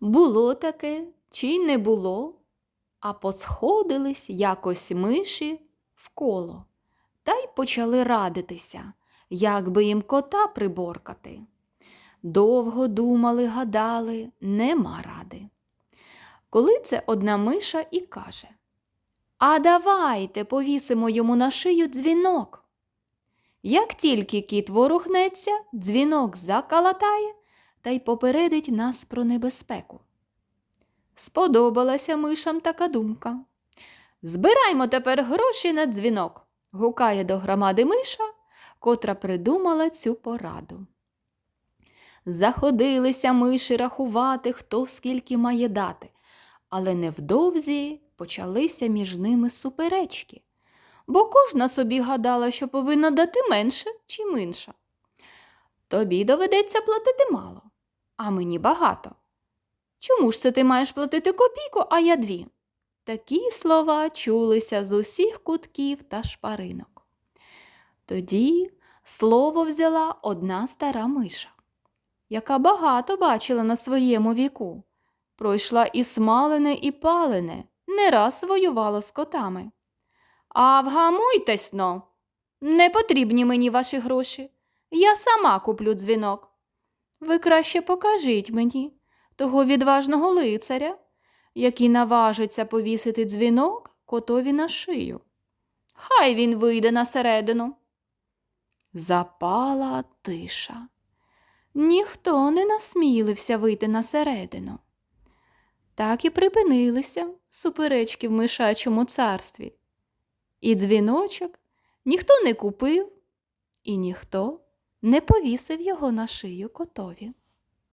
Було таке чи не було, а посходились якось миші в коло та й почали радитися, як би їм кота приборкати. Довго думали, гадали, нема ради. Коли це одна миша і каже А давайте повісимо йому на шию дзвінок. Як тільки кіт ворухнеться, дзвінок закалатає та й попередить нас про небезпеку. Сподобалася мишам така думка. Збираймо тепер гроші на дзвінок, гукає до громади миша, котра придумала цю пораду. Заходилися миші рахувати, хто скільки має дати, але невдовзі почалися між ними суперечки, бо кожна собі гадала, що повинна дати менше чи менша. Тобі доведеться платити мало, а мені багато. Чому ж це ти маєш платити копійку, а я дві? Такі слова чулися з усіх кутків та шпаринок. Тоді слово взяла одна стара миша, яка багато бачила на своєму віку. Пройшла і смалене, і палене, не раз воювала з котами. А вгамуйтесь но, не потрібні мені ваші гроші. Я сама куплю дзвінок. Ви краще покажіть мені того відважного лицаря, який наважиться повісити дзвінок котові на шию. Хай він вийде на середину. Запала тиша. Ніхто не насмілився вийти на середину. Так і припинилися суперечки в мишачому царстві. І дзвіночок ніхто не купив, і ніхто не повісив його на шию котові.